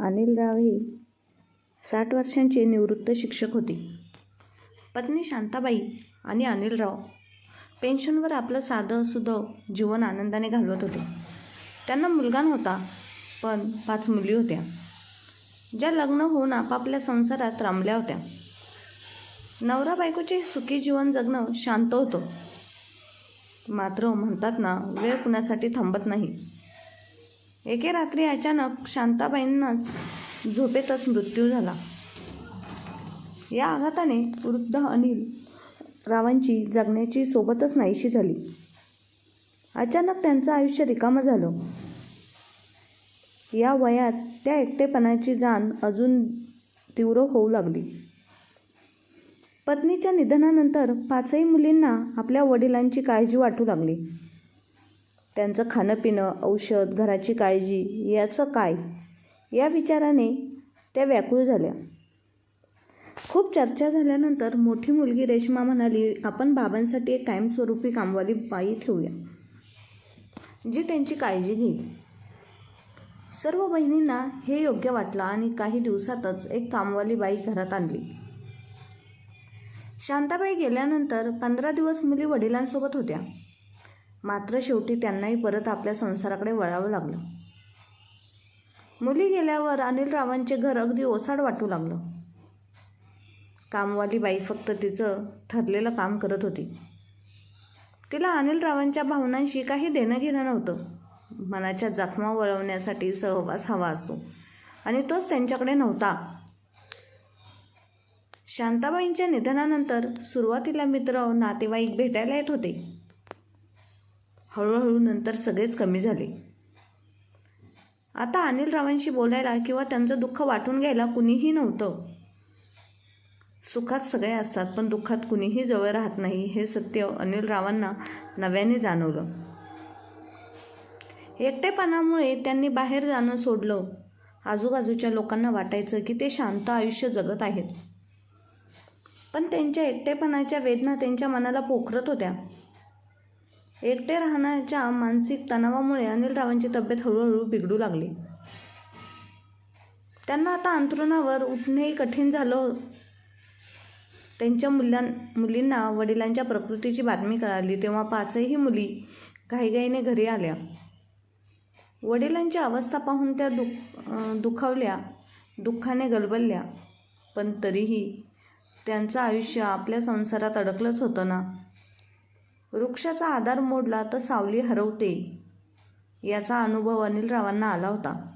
अनिलराव ही साठ वर्षांचे निवृत्त शिक्षक होते. पत्नी शांताबाई आणि अनिलराव पेन्शनवर आपलं साधं सुधं जीवन आनंदाने घालवत होते. त्यांना मुलगा नव्हता पण पाच मुली होत्या ज्या लग्न होऊन आपापल्या संसारात रमल्या होत्या. नवरा बायकोचे सुखी जीवन जगणं शांत होतं. मात्र म्हणतात ना वेळ कुणासाठी थांबत नाही. एके रात्री अचानक शांताबाईंनाच झोपेतच मृत्यू झाला. या आघाताने वृद्ध अनिल रावांची जगण्याची सोबतच नाहीशी झाली. अचानक त्यांचं आयुष्य रिकामं झालं. या वयात त्या एकटेपणाची जाण अजून तीव्र होऊ लागली. पत्नीच्या निधनानंतर पाचही मुलींना आपल्या वडिलांची काळजी वाटू लागली. त्यांचं खाणं पिणं औषध घराची काळजी याचं काय? या विचाराने त्या व्याकुळ झाल्या. खूप चर्चा झाल्यानंतर मोठी मुलगी रेश्मा म्हणाली आपण बाबांसाठी एक कायमस्वरूपी कामवाली बाई ठेवूया जी त्यांची काळजी घेईल. सर्व बहिणींना हे योग्य वाटलं आणि काही दिवसातच एक कामवाली बाई घरात आणली. शांताबाई गेल्यानंतर पंधरा दिवस मुली वडिलांसोबत होत्या. मात्र शेवटी त्यांनाही परत आपल्या संसाराकडे वळावं लागलं. मुली गेल्यावर अनिलरावांचे घर अगदी ओसाड वाटू लागलं. कामवाली बाई फक्त तिचं ठरलेलं काम करत होती. तिला अनिलरावांच्या भावनांशी काही देणं घेणं नव्हतं. मनाच्या जखमा वळवण्यासाठी सहवास हवा असतो आणि तोच त्यांच्याकडे नव्हता. शांताबाईंच्या निधनानंतर सुरुवातीला मित्र नातेवाईक भेटायला येत होते. हळूहळू नंतर सगळेच कमी झाले. आता अनिलरावांशी बोलायला किंवा त्यांचं दुःख वाटून घ्यायला कुणीही नव्हतं. सुखात सगळे असतात पण दुःखात कुणीही जवळ राहत नाही हे सत्य अनिलरावांना नव्याने जाणवलं. एकटेपणामुळे त्यांनी बाहेर जाणं सोडलं. आजूबाजूच्या लोकांना वाटायचं की ते शांत आयुष्य जगत आहेत. पण त्यांच्या एकटेपणाच्या वेदना त्यांच्या मनाला पोखरत होत्या. एकटे राहण्याच्या मानसिक तणावामुळे अनिलरावांची तब्येत हळूहळू बिघडू लागली. त्यांना आता अंथरुणावर उठणेही कठीण झालं हो- त्यांच्या मुलां मुलींना वडिलांच्या प्रकृतीची बातमी कळाली तेव्हा पाचही मुली घाईघाईने घरी आल्या. वडिलांची अवस्था पाहून त्या दुख दुखावल्या दुःखाने गलबलल्या. पण तरीही त्यांचं आयुष्य आपल्या संसारात अडकलंच होतं ना. वृक्षाचा आधार मोडला तर सावली हरवते याचा अनुभव अनिलरावांना आला होता.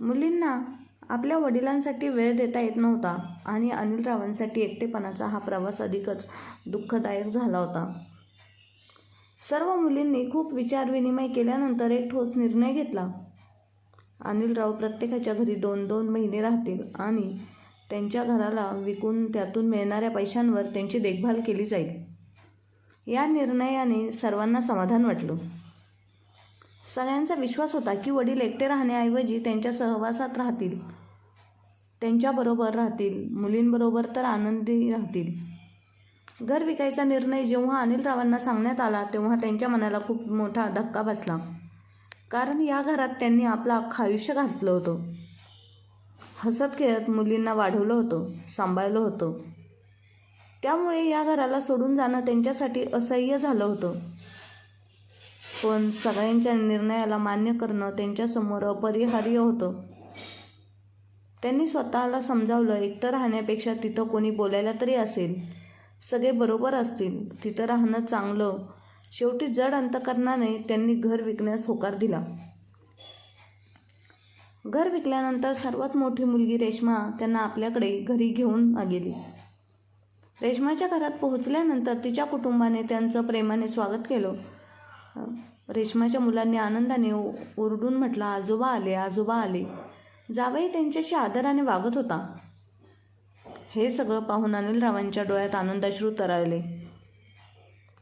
मुलींना आपल्या वडिलांसाठी वेळ देता येत नव्हता आणि अनिलरावांसाठी एकटेपणाचा हा प्रवास अधिकच दुःखदायक झाला होता. सर्व मुलींनी खूप विचारविनिमय केल्यानंतर एक ठोस निर्णय घेतला. अनिलराव प्रत्येकाच्या घरी दोन दोन महिने राहतील आणि त्यांच्या घराला विकून त्यातून मिळणाऱ्या पैशांवर त्यांची देखभाल केली जाईल. या निर्णयाने सर्वांना समाधान वाटलं. सगळ्यांचा विश्वास होता की वडील एकटे राहण्याऐवजी त्यांच्या सहवासात राहतील. त्यांच्याबरोबर राहतील मुलींबरोबर तर आनंदी राहतील. घर विकायचा निर्णय जेव्हा अनिलरावांना सांगण्यात आला तेव्हा त्यांच्या मनाला खूप मोठा धक्का बसला. कारण या घरात त्यांनी आपलं अख्खं आयुष्य घातलं होतं. हसत खेळत मुलींना वाढवलं होतं सांभाळलं होतं. त्यामुळे या घराला सोडून जाणं त्यांच्यासाठी असह्य झालं होतं. पण सगळ्यांच्या निर्णयाला मान्य करणं त्यांच्यासमोर अपरिहार्य होतं. त्यांनी स्वतःला समजावलं एकटं राहण्यापेक्षा तिथं कोणी बोलायला तरी असेल. सगळे बरोबर असतील तिथं राहणं चांगलं. शेवटी जड अंतकरणाने त्यांनी घर विकण्यास होकार दिला. घर विकल्यानंतर सर्वात मोठी मुलगी रेश्मा त्यांना आपल्याकडे घरी घेऊन गेली. रेश्माच्या घरात पोहोचल्यानंतर तिच्या कुटुंबाने त्यांचं प्रेमाने स्वागत केलं. रेश्माच्या मुलांनी आनंदाने ओरडून म्हटलं आजोबा आले आजोबा आले. जावई त्यांच्याशी आदराने वागत होता. हे सगळं पाहून अनिलरावांच्या डोळ्यात आनंदाश्रू तरळले.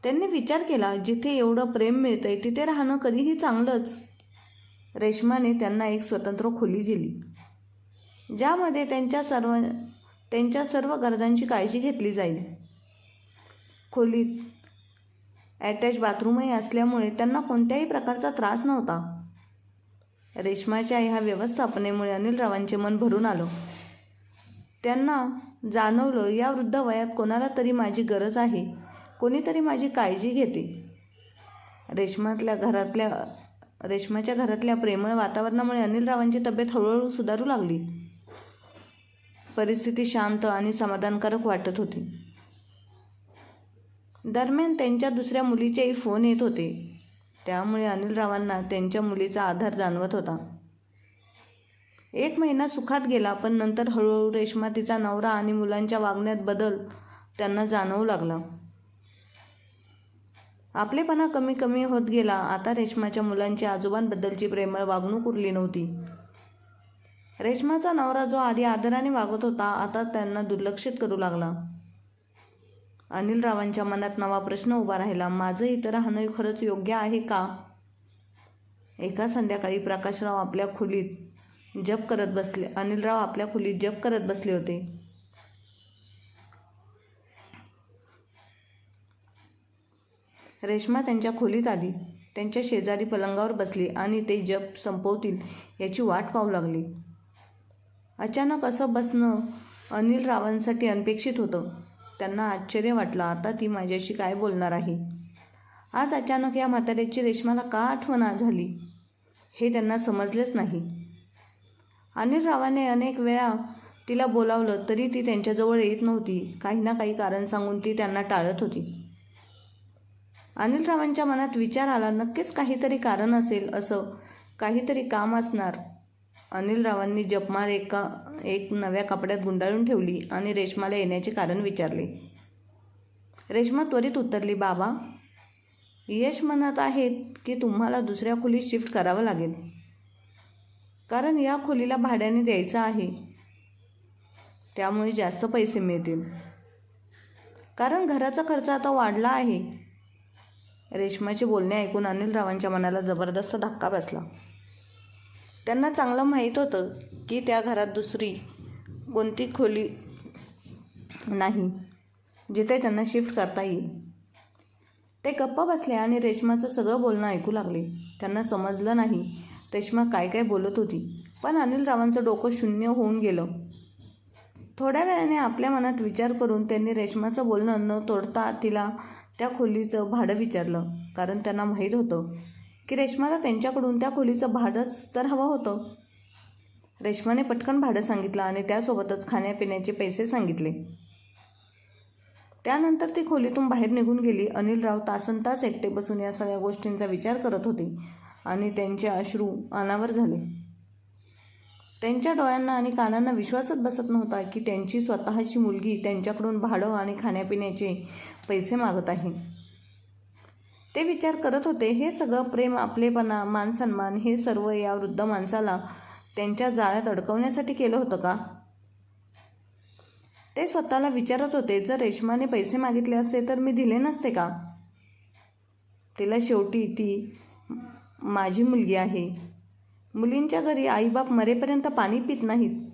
त्यांनी विचार केला जिथे एवढं प्रेम मिळतंय तिथे राहणं कधीही चांगलंच. रेश्माने त्यांना एक स्वतंत्र खोली दिली. ज्यामध्ये त्यांच्या सर्व त्यांच्या सर्व गरजांची काळजी घेतली जाईल. खोलीत ॲटॅच बाथरूमही असल्यामुळे त्यांना कोणत्याही प्रकारचा त्रास नव्हता. रेशमाच्या ह्या व्यवस्थापनेमुळे अनिलरावांचे मन भरून आलं. त्यांना जाणवलं या वृद्ध वयात कोणाला तरी माझी गरज आहे. कोणीतरी माझी काळजी घेते. रेशमातल्या घरातल्या रेशमाच्या घरातल्या प्रेमळ वातावरणामुळे अनिलरावांची तब्येत हळूहळू सुधारू लागली. परिस्थिती शांत आणि समाधानकारक वाटत होती. दरम्यान त्यांच्या दुसऱ्या मुलीचेही फोन येत होते. त्यामुळे अनिलरावांना त्यांच्या मुलीचा आधार जाणवत होता. एक महिना सुखात गेला पण नंतर हळूहळू रेश्मा तिचा नवरा आणि मुलांच्या वागण्यात बदल त्यांना जाणवू लागला. आपलेपणा कमी कमी होत गेला. आता रेशमाच्या मुलांची आजोबांबद्दलची प्रेमळ वागणूक उरली नव्हती. रेशमाचा नवरा जो आधी आदराने वागत होता आता त्यांना दुर्लक्षित करू लागला. अनिलरावांच्या मनात नवा प्रश्न उभा राहिला. माझं इथं राहणं खरंच योग्य आहे का? एका संध्याकाळी प्रकाशराव आपल्या खोलीत जप करत बसले. अनिलराव आपल्या खोलीत जप करत बसले होते. रेश्मा त्यांच्या खोलीत आली. त्यांच्या शेजारी पलंगावर बसली आणि ते जप संपवतील याची वाट पाहू लागली. अचानक असं बसणं अनिल रावांसाठी अनपेक्षित होतं. त्यांना आश्चर्य वाटलं. आता ती माझ्याशी काय बोलणार आहे? आज अचानक या म्हाताऱ्याची रेशमाला का आठवण झाली? हे त्यांना समजलेच नाही. अनिल रावाने अनेक वेळा तिला बोलावलं तरी ती त्यांच्याजवळ येत नव्हती. काही ना काही कारण सांगून ती त्यांना टाळत होती. अनिलरावांच्या मनात विचार आला नक्कीच काहीतरी कारण असेल असं. काहीतरी काम असणार. अनिलरावांनी जपमाळ एका एक नव्या कपड्यात गुंडाळून ठेवली आणि रेशमाला येण्याचे कारण विचारले. रेश्मा त्वरित उतरली बाबा यश म्हणत आहेत की तुम्हाला दुसऱ्या खोलीत शिफ्ट करावं लागेल. कारण या खोलीला भाड्याने द्यायचं आहे. त्यामुळे जास्त पैसे मिळतील. कारण घराचा खर्च आता वाढला आहे. रेशमाचे बोलणे ऐकून अनिलरावांच्या मनाला जबरदस्त धक्का बसला. त्यांना चांगलं माहीत होतं की त्या घरात दुसरी कोणती खोली नाही जिथे त्यांना शिफ्ट करता येईल. ते गप्पा बसले आणि रेशमाचं सगळं बोलणं ऐकू लागले. त्यांना समजलं नाही रेश्मा काय काय बोलत होती पण अनिलरावांचं डोकं शून्य होऊन गेलं. थोड्या वेळाने आपल्या मनात विचार करून त्यांनी रेशमाचं बोलणं न तोडता तिला त्या खोलीचं भाडं विचारलं कारण त्यांना माहीत होतं की रेश्माला त्यांच्याकडून त्या खोलीचं भाडंच तर हवं होतं. रेश्माने पटकन भाडं सांगितलं आणि त्यासोबतच खाण्यापिण्याचे पैसे सांगितले. त्यानंतर ती खोलीतून बाहेर निघून गेली. अनिलराव तासन तास एकटे बसून या सगळ्या गोष्टींचा विचार करत होते आणि त्यांचे अश्रू अनावर झाले. त्यांच्या डोळ्यांना आणि कानांना विश्वासच बसत नव्हता की त्यांची स्वतःची मुलगी त्यांच्याकडून भाडं आणि खाण्यापिण्याचे पैसे मागत आहे. ते विचार करत होते हे सगळं प्रेम आपलेपणा मानसन्मान हे सर्व या वृद्ध माणसाला त्यांच्या जाळ्यात अडकवण्यासाठी केलं होतं का? ते स्वतःला विचारत होते जर रेशमाने पैसे मागितले असते तर मी दिले नसते का? तिला शेवटी ती माझी मुलगी आहे. मुलींच्या घरी आईबाप मरेपर्यंत पाणी पित नाहीत.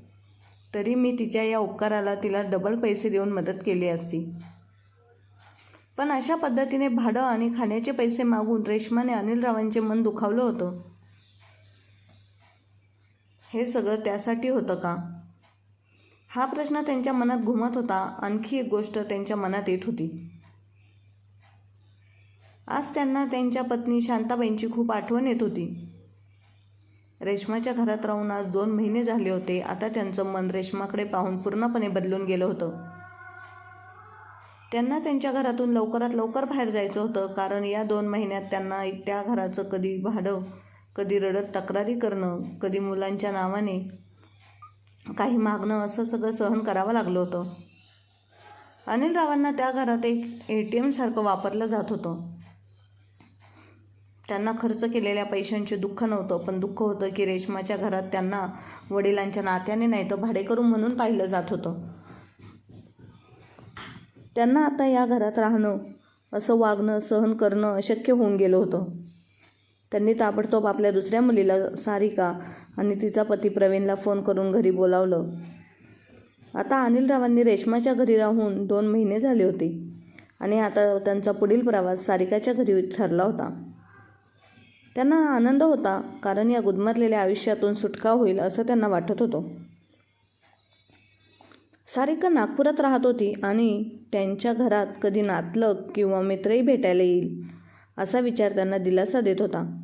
तरी मी तिच्या या उपकाराला तिला डबल पैसे देऊन मदत केली असती. पण अशा पद्धतीने भाडं आणि खाण्याचे पैसे मागून रेशमाने अनिलरावांचे मन दुखावलं होतं. हे सगळं त्यासाठी होतं का? हा प्रश्न त्यांच्या मनात घुमत होता. आणखी एक गोष्ट त्यांच्या मनात येत होती. आज त्यांना त्यांच्या पत्नी शांताबाईंची खूप आठवण येत होती. रेशमाच्या घरात राहून आज दोन महिने झाले होते. आता त्यांचं मन रेशमाकडे पाहून पूर्णपणे बदलून गेलं होतं. त्यांना त्यांच्या घरातून लवकरात लवकर बाहेर जायचं होतं. कारण या दोन महिन्यात त्यांना त्या घराचं कधी भाडं कधी रडत तक्रारी करणं कधी मुलांच्या नावाने काही मागणं असं सगळं सहन करावं लागलं होतं. अनिल रावांना त्या घरात एक ए टी एमसारखं वापरलं जात होतं. त्यांना खर्च केलेल्या पैशांचे दुःख नव्हतं पण दुःख होतं की रेशमाच्या घरात त्यांना वडिलांच्या नात्याने नाही तर भाडेकरू म्हणून पाहिलं जात होतं. त्यांना आता या घरात राहणं असं वागणं सहन करणं अशक्य होऊन गेलं होतं. त्यांनी ताबडतोब आपल्या दुसऱ्या मुलीला सारिका आणि तिचा पती प्रवीणला फोन करून घरी बोलावलं. आता अनिलरावांनी रेशमाच्या घरी राहून दोन महिने झाले होते आणि आता त्यांचा पुढील प्रवास सारिकाच्या घरी ठरला होता. त्यांना आनंद होता कारण या गुदमरलेल्या आयुष्यातून सुटका होईल असं त्यांना वाटत होतं. सारिका नागपुरात राहत होती आणि त्यांच्या घरात कधी नातलग किंवा मित्रही भेटायला येईल असा विचार त्यांना दिलासा देत होता.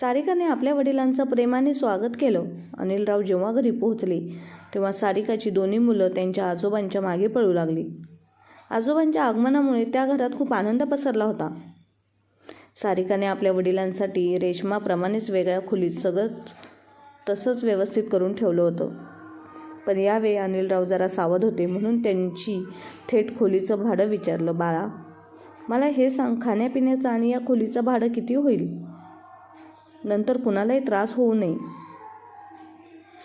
सारिकाने आपल्या वडिलांचं प्रेमाने स्वागत केलं. अनिलराव जेव्हा घरी पोहोचले तेव्हा सारिकाची दोन्ही मुलं त्यांच्या आजोबांच्या मागे पळू लागली. आजोबांच्या आगमनामुळे त्या घरात खूप आनंद पसरला होता. सारिकाने आपल्या वडिलांसाठी रेशमाप्रमाणेच वेगळ्या खोलीत सगळं तसंच व्यवस्थित करून ठेवलं होतं. पण यावेळी अनिलराव जरा सावध होते म्हणून त्यांची थेट खोलीचं भाडं विचारलं बाळा मला हे सांग खाण्यापिण्याचं आणि या खोलीचं भाडं किती होईल? नंतर कुणालाही त्रास होऊ नये.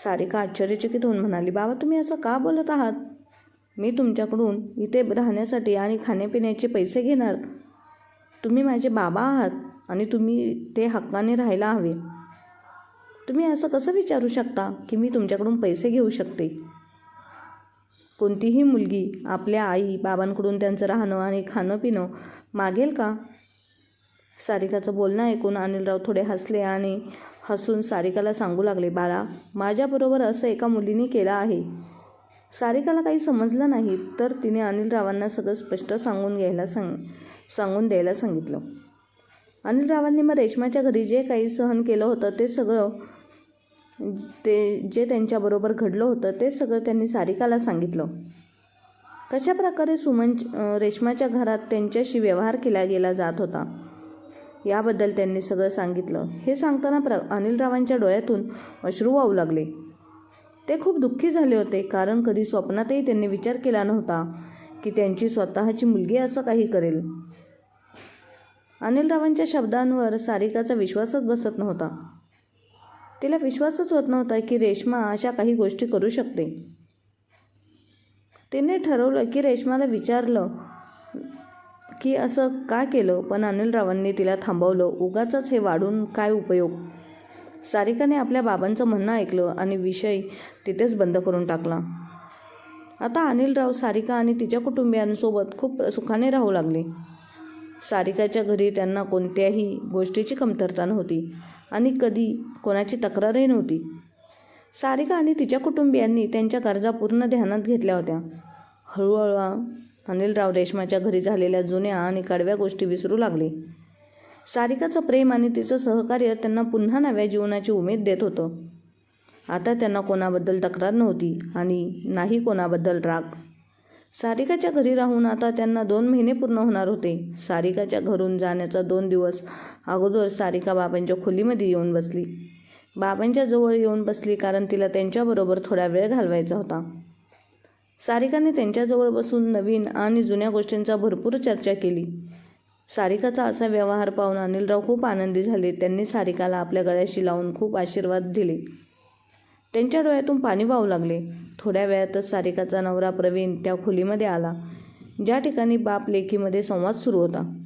सारिका आश्चर्यचकित होऊन म्हणाली बाबा तुम्ही असं का बोलत आहात? मी तुमच्याकडून इथे राहण्यासाठी आणि खाण्यापिण्याचे पैसे घेणार. तुम्ही माझे बाबा आहात आणि तुम्ही ते हक्काने राहायला हवे. तुम्ही असं कसं विचारू शकता की मी तुमच्याकडून पैसे घेऊ शकते? कोणतीही मुलगी आपल्या आई बाबांकडून त्यांचं राहणं आणि खाणं पिणं मागेल का? सारिकाचं बोलणं ऐकून अनिलराव थोडे हसले आणि हसून सारिकाला सांगू लागले बाळा माझ्याबरोबर असं एका मुलीने केलं आहे. सारिकाला काही समजलं नाही तर तिने अनिलरावांना सगळं स्पष्ट सांगून घ्यायला सांग सांगून द्यायला सांगितलं. अनिलरावांनी मग रेशमाच्या घरी जे काही सहन केलं होतं ते सगळं ते जे त्यांच्याबरोबर घडलं होतं ते सगळं त्यांनी सारिकाला सांगितलं. कशा प्रकारे सुमन रेशमाच्या घरात त्यांच्याशी व्यवहार केला गेला जात होता याबद्दल त्यांनी सगळं सांगितलं. हे सांगताना प्र अनिलरावांच्या डोळ्यातून अश्रू वाहू लागले. ते खूप दुःखी झाले होते कारण कधी स्वप्नातही त्यांनी विचार केला नव्हता की त्यांची स्वतःची मुलगी असं काही करेल. अनिलरावांच्या शब्दांवर सारिकाचा विश्वासच बसत नव्हता. तिला विश्वासच होत नव्हता की रेश्मा अशा काही गोष्टी करू शकते. तिने ठरवलं की रेश्माला विचारलं की असं का केलं पण अनिलरावांनी तिला थांबवलं. उगाचच हे वाढून काय उपयोग? सारिकाने आपल्या बाबांचं म्हणणं ऐकलं आणि विषय तिथेच बंद करून टाकला. आता अनिलराव सारिका आणि तिच्या कुटुंबियांसोबत खूप सुखाने राहू लागले. सारिकाच्या घरी त्यांना कोणत्याही गोष्टीची कमतरता नव्हती. आणि कधी कोणाची तक्रारही नव्हती. सारिका आणि तिच्या कुटुंबियांनी त्यांच्या गरजा पूर्ण ध्यानात घेतल्या होत्या. हळूहळू अनिलराव रेशमाच्या घरी झालेल्या जुन्या आणि कडव्या गोष्टी विसरू लागले. सारिकाचं प्रेम आणि तिचं सहकार्य त्यांना पुन्हा नव्या जीवनाची उमेद देत होतं. आता त्यांना कोणाबद्दल तक्रार नव्हती आणि नाही कोणाबद्दल राग. सारिकाच्या घरी राहून आता त्यांना दोन महिने पूर्ण होणार होते. सारिकाच्या घरून जाण्याचा दोन दिवस अगोदर सारिका बाबांच्या खोलीमध्ये येऊन बसली. बाबांच्या जवळ येऊन बसली कारण तिला त्यांच्याबरोबर थोडा वेळ घालवायचा होता. सारिकाने त्यांच्याजवळ बसून नवीन आणि जुन्या गोष्टींचा भरपूर चर्चा केली. सारिकाचा असा व्यवहार पाहून अनिलराव खूप आनंदी झाले. त्यांनी सारिकाला आपल्या गळ्याशी लावून खूप आशीर्वाद दिले. त्यांच्या डोळ्यातून पाणी वाहू लागले. थोड्या वेळातच सारिकाचा नवरा प्रवीण त्या खोलीमध्ये आला. ज्या ठिकाणी बाप लेखीमध्ये संवाद सुरू होता.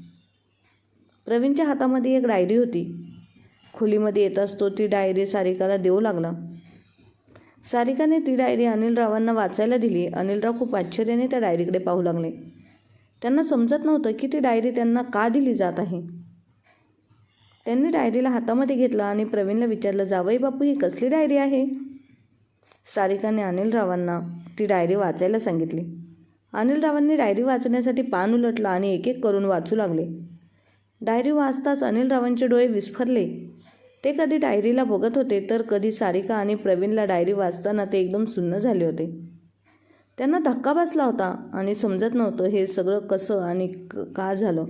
प्रवीणच्या हातामध्ये एक डायरी होती. खोलीमध्ये येताच तो ती डायरी सारिकाला देऊ लागला. सारिकाने ती डायरी अनिलरावांना वाचायला दिली. अनिलराव खूप आश्चर्याने त्या डायरीकडे पाहू लागले. त्यांना समजत नव्हतं की ती डायरी त्यांना का दिली जात आहे. त्यांनी डायरीला हातामध्ये घेतला आणि प्रवीणला विचारलं जावई बापू ही कसली डायरी आहे? सारिकाने अनिलरावांना ती डायरी वाचायला सांगितली. अनिलरावांनी डायरी वाचण्यासाठी पान उलटलं आणि एक एक करून वाचू लागले. डायरी वाचताच अनिलरावांचे डोळे विस्फरले. ते कधी डायरीला बघत होते तर कधी सारिका आणि प्रवीणला डायरी वाचताना ते एकदम सुन्न झाले होते. त्यांना धक्का बसला होता आणि समजत नव्हतं हे सगळं कसं आणि क का झालं.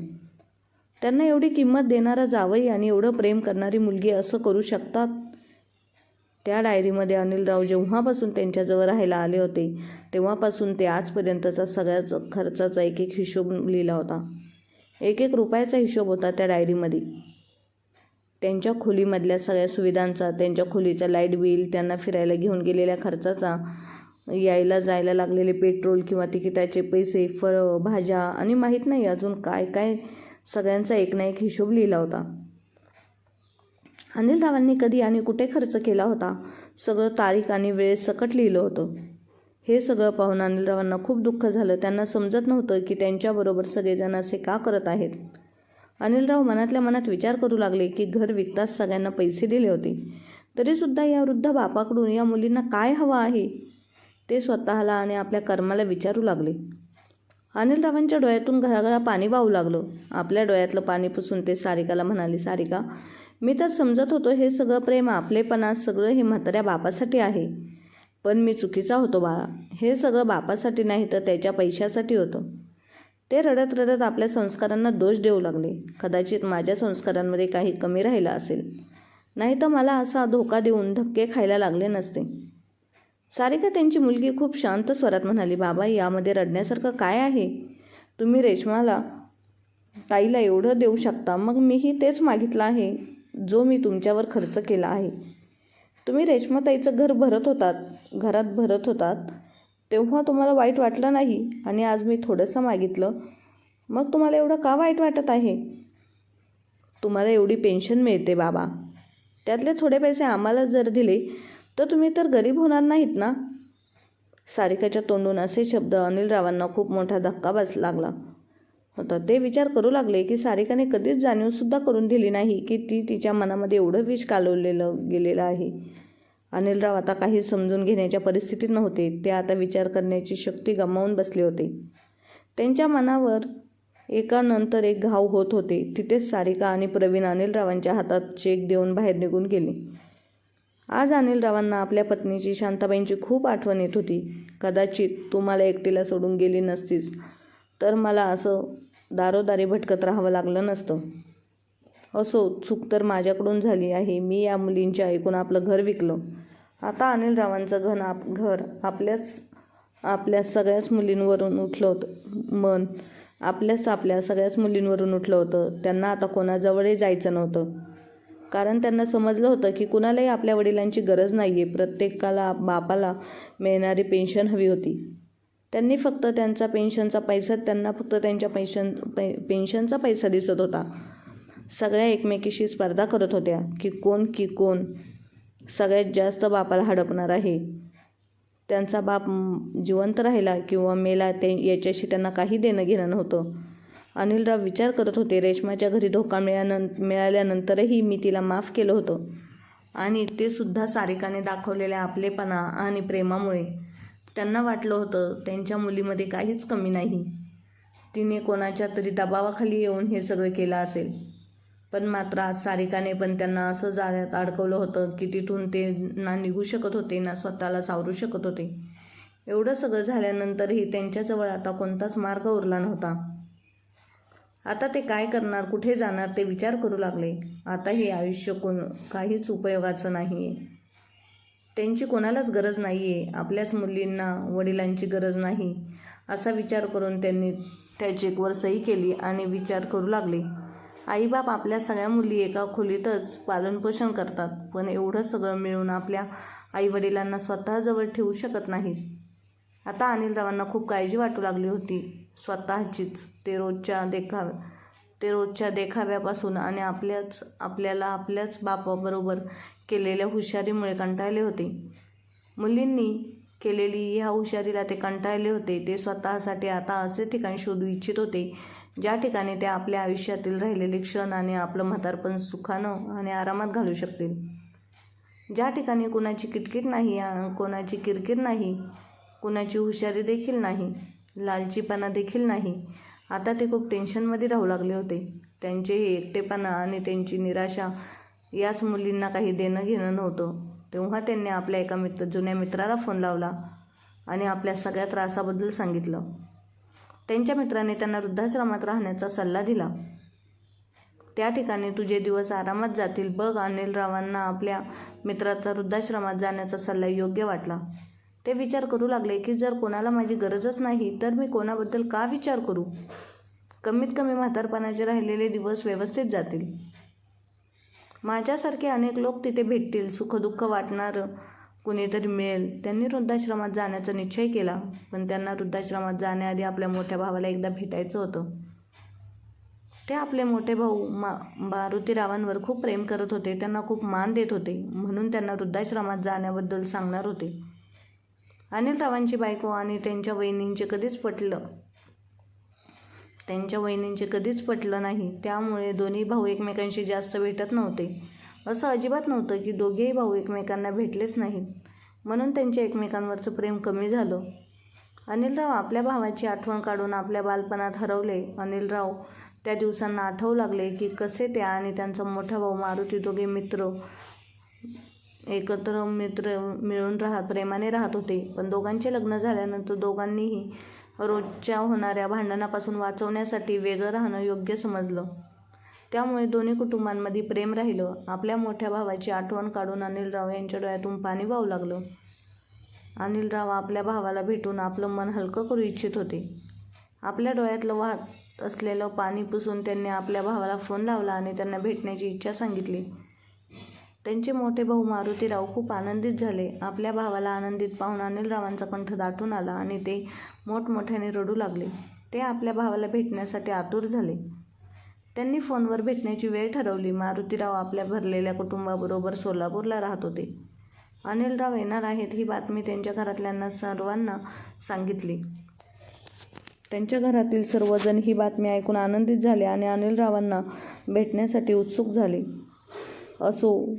त्यांना एवढी किंमत देणारा जावई आणि एवढं प्रेम करणारी मुलगी असं करू शकतात? त्या डायरीमध्ये अनिलराव जेव्हापासून त्यांच्याजवळ राहायला आले होते तेव्हापासून ते आजपर्यंतचा सगळ्याच खर्चाचा एक एक हिशोब लिहिला होता. एक एक रुपयाचा हिशोब होता त्या डायरीमध्ये. त्यांच्या खोलीमधल्या सगळ्या सुविधांचा त्यांच्या खोलीचा लाइट बिल त्यांना फिरायला घेऊन गेलेल्या खर्चाचा यायला जायला लागलेले पेट्रोल किंवा तिकिटाचे पैसे फळं भाज्या आणि माहीत नाही अजून काय काय सगळ्यांचा एक ना एक हिशोब लिहिला होता. अनिलरावांनी कधी आणि कुठे खर्च केला होता? सगळं तारीख आणि वेळ सकट लिहिलं होतं. हे सगळं पाहून अनिलरावांना खूप दुःख झालं. त्यांना समजत नव्हतं की त्यांच्याबरोबर सगळेजण असे का करत आहेत. अनिलराव मनातल्या मनात विचार करू लागले की घर विकताच सगळ्यांना पैसे दिले होते. तरीसुद्धा या वृद्ध बापाकडून या मुलींना काय हवं आहे? ते स्वतःला आणि आपल्या कर्माला विचारू लागले. अनिलरावांच्या डोळ्यातून घळाघळा पाणी वाहू लागलं. आपल्या डोळ्यातलं पाणी पुसून ते सारिकाला म्हणाले सारिका मी तर समजत होतो हे सगळं प्रेम आपलेपणा सगळं हे म्हाताऱ्या बापासाठी आहे. पण मी चुकीचा होतो बाळा. हे सगळं बापासाठी नाही तर त्याच्या पैशासाठी होतं. ते रडत रडत आपल्या संस्कारांना दोष देऊ लागले. कदाचित माझ्या संस्कारांमध्ये काही कमी राहिलं असेल. नाही तर मला असा धोका देऊन धक्के खायला लागले नसते. सारिका त्यांची मुलगी खूप शांत स्वरात म्हणाली बाबा यामध्ये रडण्यासारखं काय आहे? तुम्ही रेशमाला ताईला एवढं देऊ शकता. मग मीही तेच मागितलं आहे. जो मी तुमच्यावर खर्च केला आहे. तुम्ही रेशमाताईचं घर भरत होतात घरात भरत होतात. तेव्हा तुम्हाला वाईट वाटलं नाही आणि आज मी थोडंसं मागितलं. मग तुम्हाला एवढं का वाईट वाटत आहे? तुम्हाला एवढी पेन्शन मिळते बाबा. त्यातले थोडे पैसे आम्हाला जर दिले तर तुम्ही तर गरीब होणार नाहीत ना? सारिकाच्या तोंडून असे शब्द अनिलरावांना खूप मोठा धक्का बस लागला. होतं ते विचार करू लागले की सारिकाने कधीच जाणीवसुद्धा करून दिली नाही की ती तिच्या मनामध्ये एवढं विष कालवलेलं गेलेलं आहे. अनिलराव आता काही समजून घेण्याच्या परिस्थितीत नव्हते. ते आता विचार करण्याची शक्ती गमावून बसले होते. त्यांच्या मनावर एकानंतर एक घाव होत होते. तिथेच सारिका आणि प्रवीण अनिलरावांच्या हातात चेक देऊन बाहेर निघून गेले. आज अनिलरावांना आपल्या पत्नीची शांताबाईंची खूप आठवण येत होती. कदाचित तुम्हाला एकटीला सोडून गेली नसतीस. तर मला असं दारोदारी भटकत राहावं लागलं नसतं. असो चूक तर माझ्याकडून झाली आहे मी या मुलींच्या ऐकून आपलं घर विकलं. आता अनिलरावांचं घन आप घर आपल्याच आपल्या सगळ्याच मुलींवरून उठलं होतं. मन आपल्याच आपल्या सगळ्याच मुलींवरून उठलं होतं. त्यांना आता कोणाजवळही जायचं नव्हतं. कारण त्यांना समजलं होतं की कुणालाही आपल्या वडिलांची गरज नाही आहे प्रत्येकाला बापाला मिळणारी पेन्शन हवी होती. त्यांनी फक्त त्यांचा पेन्शनचा पैसा त्यांना फक्त त्यांच्या पेन्शन पै पेन्शनचा पैसा दिसत होता. सगळ्या एकमेकीशी स्पर्धा करत होत्या. की कोण की कोण? सगळ्यात जास्त बापाला हडपणार आहे. त्यांचा बाप जिवंत राहिला किंवा मेला ते याच्याशी त्यांना काही देणं घेणं नव्हतं. अनिलराव विचार करत होते रेशमाच्या घरी धोका मिळान मिळाल्यानंतरही मी तिला माफ केलं होतं. आणि ते सुद्धा सारिकाने दाखवलेल्या आपलेपणा आणि प्रेमामुळे. त्यांना वाटलं होतं त्यांच्या मुलीमध्ये काहीच कमी नाही. तिने कोणाच्या तरी दबावाखाली येऊन हे सगळं केलं असेल. पण मात्र आज सारिकाने पण त्यांना असं जाळ्यात अडकवलं होतं की तिथून ते ना निघू शकत होते ना स्वतःला सावरू शकत होते. एवढं सगळं झाल्यानंतरही त्यांच्याजवळ आता कोणताच मार्ग उरला नव्हता. आता ते काय करणार कुठे जाणार ते विचार करू लागले. आता हे आयुष्य कोण काहीच उपयोगाचं नाही आहे त्यांची कोणालाच गरज नाही आहे आपल्याच मुलींना वडिलांची गरज नाही असा विचार करून त्यांनी त्या चेकवर सही केली आणि विचार करू लागले. आईबाप आपल्या सगळ्या मुली एका खोलीतच पालनपोषण करतात पण एवढं सगळं मिळून आपल्या आईवडिलांना स्वतःजवळ ठेवू शकत नाहीत. आता अनिलरावांना खूप काळजी वाटू लागली होती. स्वतःचीच ते रोजच्या देखाव ते रोजच्या देखाव्यापासून आणि आपल्याच आपल्याला आपल्याच बापाबरोबर केलेल्या हुशारीमुळे कंटाळले होते. मुलींनी केलेली ह्या हुशारीला ते कंटाळले होते. ते स्वतःसाठी आता असे ठिकाण शोधू इच्छित होते ज्या ठिकाणी ते आपल्या आयुष्यातील राहिलेले क्षण आणि आपलं म्हातारपण सुखानं आणि आरामात घालू शकतील. ज्या ठिकाणी कोणाची किटकिट नाही कोणाची किरकिर नाही कुणाची हुशारी देखील नाही लालचीपणा देखील नाही आता ते खूप टेन्शनमध्ये राहू लागले होते. त्यांचे हे एकटेपणा आणि त्यांची निराशा याच मुलींना काही देणं घेणं नव्हतं. तेव्हा त्यांनी आपल्या एका मित्र जुन्या मित्राला फोन लावला आणि आपल्या सगळ्या त्रासाबद्दल सांगितलं. त्यांच्या मित्राने त्यांना वृद्धाश्रमात राहण्याचा सल्ला दिला. त्या ठिकाणी तुझे दिवस आरामात जातील बघ अनिलरावांना आपल्या मित्राचा वृद्धाश्रमात जाण्याचा सल्ला योग्य वाटला. ते विचार करू लागले की जर कोणाला माझी गरजच नाही तर मी कोणाबद्दल का विचार करू? कमीत कमी म्हातारपणाचे राहिलेले दिवस व्यवस्थित जातील. माझ्यासारखे अनेक लोक तिथे भेटतील सुखदुःख वाटणारं कुणीतरी मिळेल. त्यांनी वृद्धाश्रमात जाण्याचा निश्चय केला पण त्यांना वृद्धाश्रमात जाण्याआधी आपल्या मोठ्या भावाला एकदा भेटायचं होतं. ते आपले मोठे भाऊ मा मारुतीरावांवर खूप प्रेम करत होते. त्यांना खूप मान देत होते म्हणून त्यांना वृद्धाश्रमात जाण्याबद्दल सांगणार होते. अनिलरावांची बायको आणि त्यांच्या वहिनींचे कधीच पटलं त्यांच्या वहिनींचे कधीच पटलं नाही. त्यामुळे दोन्ही भाऊ एकमेकांशी जास्त भेटत नव्हते. असं अजिबात नव्हतं की दोघेही भाऊ एकमेकांना भेटलेच नाहीत म्हणून त्यांच्या एकमेकांवरचं प्रेम कमी झालं. अनिलराव आपल्या भावाची आठवण काढून आपल्या बालपणात हरवले. अनिलराव त्या दिवसांना आठवू लागले की कसे त्या आणि त्यांचा मोठा भाऊ मारुती दोघे मित्र एकत्र मित्र मिळून राहत प्रेमाने राहत होते. पण दोघांचे लग्न झाल्यानंतर दोघांनीही रोजच्या होणाऱ्या भांडणापासून वाचवण्यासाठी वेगळं राहणं योग्य समजलं. त्यामुळे दोन्ही कुटुंबांमध्ये प्रेम राहिलं. आपल्या मोठ्या भावाची आठवण काढून अनिलराव यांच्या डोळ्यातून पाणी वाहू लागलं. अनिलराव आपल्या भावाला भेटून आपलं मन हलकं करू इच्छित होते. आपल्या डोळ्यातलं वाहत असलेलं पाणी पुसून त्यांनी आपल्या भावाला फोन लावला आणि त्यांना भेटण्याची इच्छा सांगितली. त्यांचे मोठे भाऊ मारुतीराव खूप आनंदित झाले. आपल्या भावाला आनंदित पाहून अनिलरावांचा कंठ दाटून आला आणि ते मोठमोठ्याने रडू लागले. ते आपल्या भावाला भेटण्यासाठी आतुर झाले. त्यांनी फोनवर भेटण्याची वेळ ठरवली. मारुतीराव आपल्या भरलेल्या कुटुंबाबरोबर सोलापूरला राहत होते. अनिलराव येणार आहेत ही बातमी त्यांच्या घरातल्यांना सर्वांना सांगितली. त्यांच्या घरातील सर्वजण ही बातमी ऐकून आनंदित झाले आणि अनिलरावांना भेटण्यासाठी उत्सुक झाले. असो.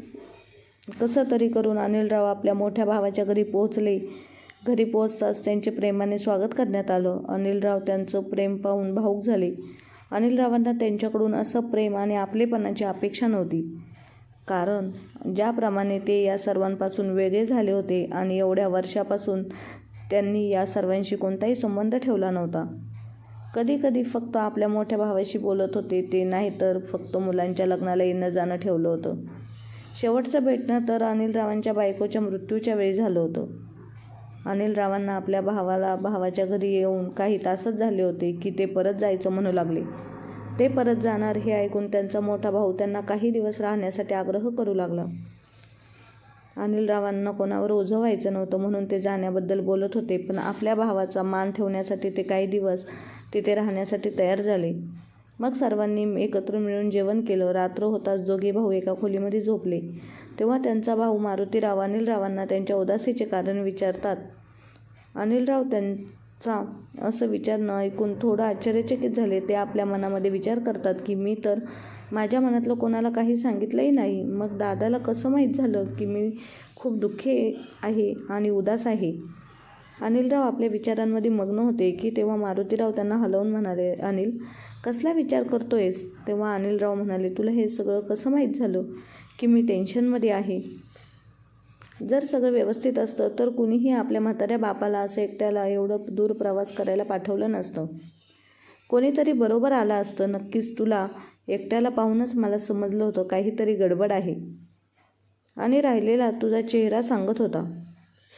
कसं तरी करून अनिलराव आपल्या मोठ्या भावाच्या घरी पोहोचले. घरी पोहोचताच त्यांचे प्रेमाने स्वागत करण्यात आलं. अनिलराव त्यांचं प्रेम पाहून भाऊक झाले. अनिलरावांना त्यांच्याकडून असं प्रेम आणि आपलेपणाची अपेक्षा नव्हती. कारण ज्याप्रमाणे ते या सर्वांपासून वेगळे झाले होते आणि एवढ्या वर्षापासून त्यांनी या सर्वांशी कोणताही संबंध ठेवला नव्हता. कधी कधी फक्त आपल्या मोठ्या भावाशी बोलत होते ते नाही तर फक्त मुलांच्या लग्नाला येणं जाणं ठेवलं होतं. शेवटचं भेटणं तर अनिलरावांच्या बायकोच्या मृत्यूच्या वेळी झालं होतं. अनिलरावांना आपल्या भावाला भावाच्या घरी येऊन काही तासच झाले होते की ते परत जायचं म्हणू लागले. ते परत जाणार हे ऐकून त्यांचा मोठा भाऊ त्यांना काही दिवस राहण्यासाठी आग्रह करू लागला. अनिलरावांना कोणावर ओझं व्हायचं नव्हतं म्हणून ते जाण्याबद्दल बोलत होते पण आपल्या भावाचा मान ठेवण्यासाठी ते काही दिवस तिथे राहण्यासाठी तयार झाले. मग सर्वांनी एकत्र मिळून जेवण केलं. रात्र होताच दोघे भाऊ एका खोलीमध्ये झोपले. तेव्हा त्यांचा भाऊ मारुतीराव अनिलरावांना त्यांच्या उदासीचे कारण विचारतात. अनिलराव त्यांचा असं विचार न ऐकून थोडं आश्चर्यचकित झाले. ते आपल्या मनामध्ये विचार करतात की मी तर माझ्या मनातलं कोणाला काही सांगितलंही नाही. मग दादाला कसं माहीत झालं की मी खूप दुःखी आहे आणि उदास आहे? अनिलराव आपल्या विचारांमध्ये मग्न होते की तेव्हा मारुतीराव त्यांना हलवून म्हणाले अनिल कसला विचार करतोयस? तेव्हा अनिलराव म्हणाले तुला हे सगळं कसं माहीत झालं की मी टेन्शनमध्ये आहे? जर सगळं व्यवस्थित असतं तर कुणीही आपल्या म्हाताऱ्या बापाला असं एकट्याला एवढं दूर प्रवास करायला पाठवलं नसतं. कोणीतरी बरोबर आलं असतं. नक्कीच तुला एकट्याला पाहूनच मला समजलं होतं. काहीतरी गडबड आहे. आणि राहिलेला तुझा चेहरा सांगत होता.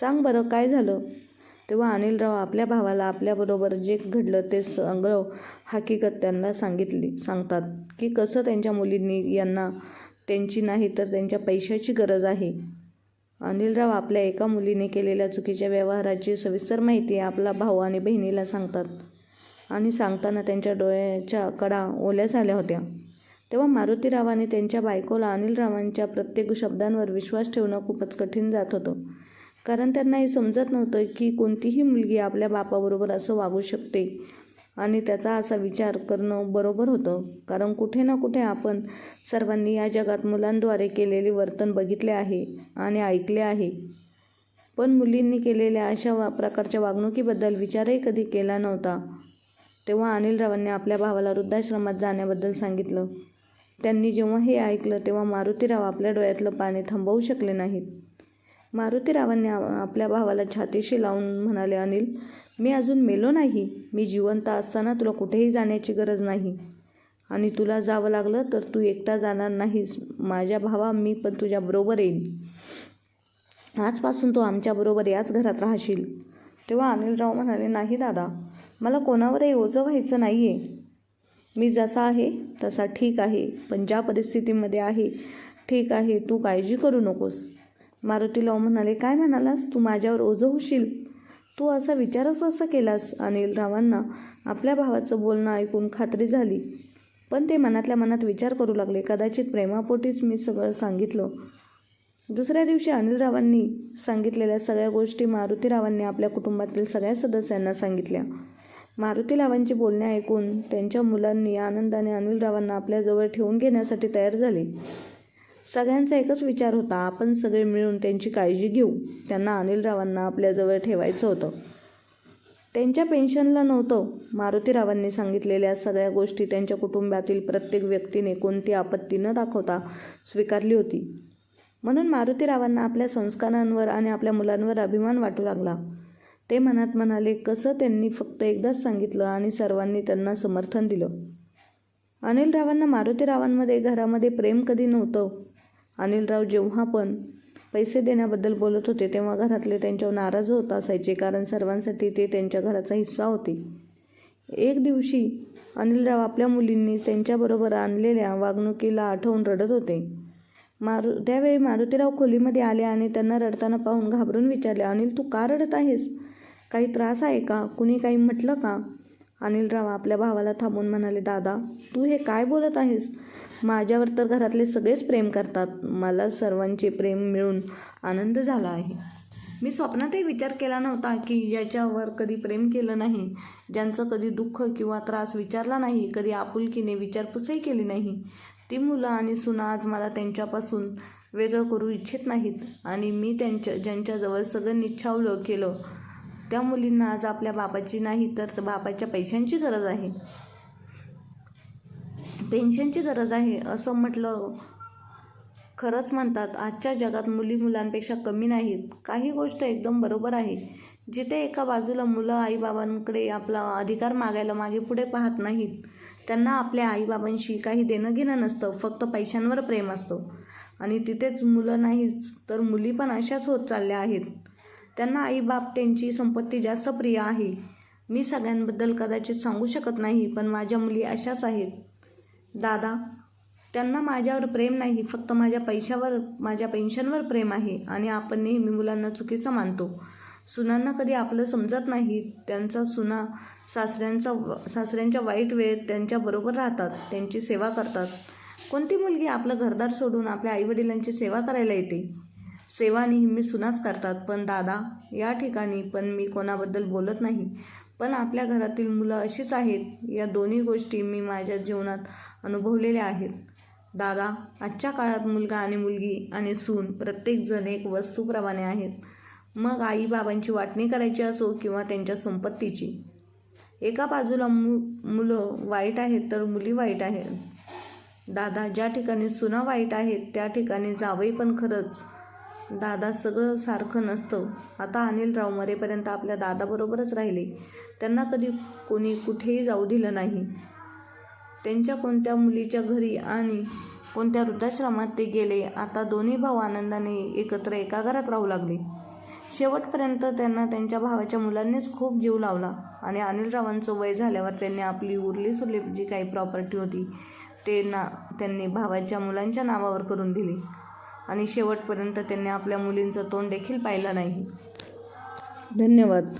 सांग बरं काय झालं? तेव्हा अनिलराव आपल्या भावाला आपल्याबरोबर जे घडलं ते सगळं हकीकत त्यांना सांगितली. सांगतात की कसं त्यांच्या मुलींनी यांना त्यांची नाही तर त्यांच्या पैशाची गरज आहे. अनिलराव आपल्या एका मुलीने केलेल्या चुकीच्या व्यवहाराची सविस्तर माहिती आपला भाऊ आणि बहिणीला सांगतात आणि सांगताना त्यांच्या डोळ्याच्या कडा ओल्या झाल्या होत्या. तेव्हा मारुतीरावाने त्यांच्या बायकोला अनिलरावांच्या प्रत्येक शब्दांवर विश्वास ठेवणं खूपच कठीण जात होतं. कारण त्यांना हे समजत नव्हतं की कोणतीही मुलगी आपल्या बापाबरोबर असं वागू शकते. आणि त्याचा असा विचार करणं बरोबर होतं. कारण कुठे ना कुठे आपण सर्वांनी या जगात मुलांद्वारे केलेले वर्तन बघितले आहे आणि ऐकले आहे. पण मुलींनी केलेल्या अशा वा प्रकारच्या वागणुकीबद्दल विचारही कधी केला नव्हता. तेव्हा अनिलरावांनी आपल्या भावाला वृद्धाश्रमात जाण्याबद्दल सांगितलं. त्यांनी जेव्हा हे ऐकलं तेव्हा मारुतीराव आपल्या डोळ्यातलं पाणी थांबवू शकले नाहीत. मारुतीरावांनी आपल्या भावाला छातीशी लावून म्हणाले अनिल मी अजून मेलो नाही. मी जिवंत असताना तुला कुठेही जाण्याची गरज नाही. आणि तुला जावं लागलं तर तू एकटा जाणार नाहीस. माझ्या भावा मी पण तुझ्याबरोबर येईन. आजपासून तू आमच्याबरोबर याच घरात राहशील. तेव्हा अनिलराव म्हणाले नाही दादा मला कोणावरही ओझं व्हायचं नाही आहे मी जसा आहे तसा ठीक आहे. पण ज्या परिस्थितीमध्ये आहे ठीक आहे तू काळजी करू नकोस. मारुतीराव म्हणाले काय म्हणालास? तू माझ्यावर ओझं होशील. तू असा विचारच असा केलास अनिलरावांना आपल्या भावाचं बोलणं ऐकून खात्री झाली. पण ते मनातल्या मनात विचार करू लागले. कदाचित प्रेमापोटीच मी सगळं सांगितलं. दुसऱ्या दिवशी अनिलरावांनी सांगितलेल्या सगळ्या गोष्टी मारुतीरावांनी आपल्या कुटुंबातील सगळ्या सदस्यांना सांगितल्या. मारुतीरावांची बोलणे ऐकून त्यांच्या मुलांनी आनंदाने अनिलरावांना आपल्याजवळ ठेवून घेण्यासाठी तयार झाले. सगळ्यांचा एकच विचार होता आपण सगळे मिळून त्यांची काळजी घेऊ त्यांना अनिलरावांना आपल्याजवळ ठेवायचं होतं. त्यांच्या पेन्शनला नव्हतं मारुतीरावांनी सांगितलेल्या सगळ्या गोष्टी त्यांच्या कुटुंबातील प्रत्येक व्यक्तीने कोणती आपत्ती न दाखवता स्वीकारली होती. म्हणून मारुतीरावांना आपल्या संस्कारांवर आणि आपल्या मुलांवर अभिमान वाटू लागला. ते मनात म्हणाले कसं त्यांनी फक्त एकदाच सांगितलं आणि सर्वांनी त्यांना समर्थन दिलं? अनिलरावांना मारुतीरावांमध्ये घरामध्ये प्रेम कधी नव्हतं. अनिलराव जेव्हा पण पैसे देण्याबद्दल बोलत होते तेव्हा घरातले त्यांच्यावर नाराज होत असायचे कारण सर्वांसाठी ते त्यांच्या घराचा हिस्सा होते. एक दिवशी अनिलराव आपल्या मुलींनी त्यांच्याबरोबर आणलेल्या वागणुकीला आठवून रडत होते. मारु त्यावेळी मारुतीराव खोलीमध्ये आले आणि त्यांना रडताना पाहून घाबरून विचारले अनिल तू का रडत आहेस? काही त्रास आहे का? कुणी काही म्हटलं का? अनिलराव आपल्या भावाला थांबून म्हणाले दादा तू हे काय बोलत आहेस? माझ्यावर तर घरातले सगळेच प्रेम करतात. मला सर्वांचे प्रेम मिळून आनंद झाला आहे. मी स्वप्नातही विचार केला नव्हता की याच्यावर कधी प्रेम केलं नाही. ज्यांचं कधी दुःख किंवा त्रास विचारला नाही कधी आपुलकीने विचारपूसही केली नाही. ती मुलं आणि सुना आज मला त्यांच्यापासून वेगळं करू इच्छित नाहीत आणि मी त्यांच्या ज्यांच्याजवळ सगळं निच्छावलं केलं त्या मुलींना आज आपल्या बापाची नाही तर बापाच्या पैशांची गरज आहे. पेन्शनची गरज आहे असं म्हटलं खरंच म्हणतात आजच्या जगात मुली मुलांपेक्षा कमी नाहीत. काही गोष्ट एकदम बरोबर आहे. जिथे एका बाजूला मुलं आईबाबांकडे आपला अधिकार मागायला मागे पुढे पाहत नाहीत त्यांना आपल्या आईबाबांशी काही देणं घेणं नसतं फक्त पैशांवर प्रेम असतं. आणि तिथेच मुलं नाहीच तर मुली पण अशाच होत चालल्या आहेत. त्यांना आईबाप त्यांची संपत्ती जास्त प्रिय आहे. मी सगळ्यांबद्दल कदाचित सांगू शकत नाही पण माझ्या मुली अशाच आहेत. दादा त्यांना माझ्यावर प्रेम नाही फक्त माझ्या पैशावर माझ्या पेन्शनवर प्रेम आहे आणि आपण नेहमी मुलांना चुकीचं मानतो. सुनांना कधी आपलं समजत नाही. त्यांचा सुना सासऱ्यांचा सासऱ्यांच्या वाईट वेळेत त्यांच्याबरोबर राहतात त्यांची सेवा करतात. कोणती मुलगी आपलं घरदार सोडून आपल्या आईवडिलांची सेवा करायला येते? सेवा नेहमी सुनाच करतात. पण दादा या ठिकाणी पण मी कोणाबद्दल बोलत नाही. पण आपल्या घरातील मुलं अशीच आहेत. या दोन्ही गोष्टी मी माझ्या जीवनात अनुभवलेल्या आहेत. दादा आजच्या काळात मुलगा आणि मुलगी आणि सून प्रत्येकजण एक वस्तूप्रमाणे आहेत. मग आई बाबांची वाटणी करायची असो किंवा त्यांच्या संपत्तीची. एका बाजूला मु मुलं वाईट आहेत तर मुली वाईट आहेत. दादा ज्या ठिकाणी सुना वाईट आहेत त्या ठिकाणी जावई पण खरंच दादा सगळं सारखं नसतं. आता अनिलराव मरेपर्यंत आपल्या दादाबरोबरच राहिले. त्यांना कधी कोणी कुठेही जाऊ दिलं नाही. त्यांच्या कोणत्या मुलीच्या घरी आणि कोणत्या वृद्धाश्रमात ते गेले आता दोन्ही भाऊ आनंदाने एकत्र एका घरात राहू लागले. शेवटपर्यंत त्यांना त्यांच्या भावाच्या मुलांनीच खूप जीव लावला आणि अनिलरावांचं वय झाल्यावर त्यांनी आपली उरली सुरली जी काही प्रॉपर्टी होती. ते ना त्यांनी भावाच्या मुलांच्या नावावर करून दिली. आणि शेवटपर्यंत त्यांनी आपल्या मुलींचं तोंड देखील पाहिलं नाही. धन्यवाद.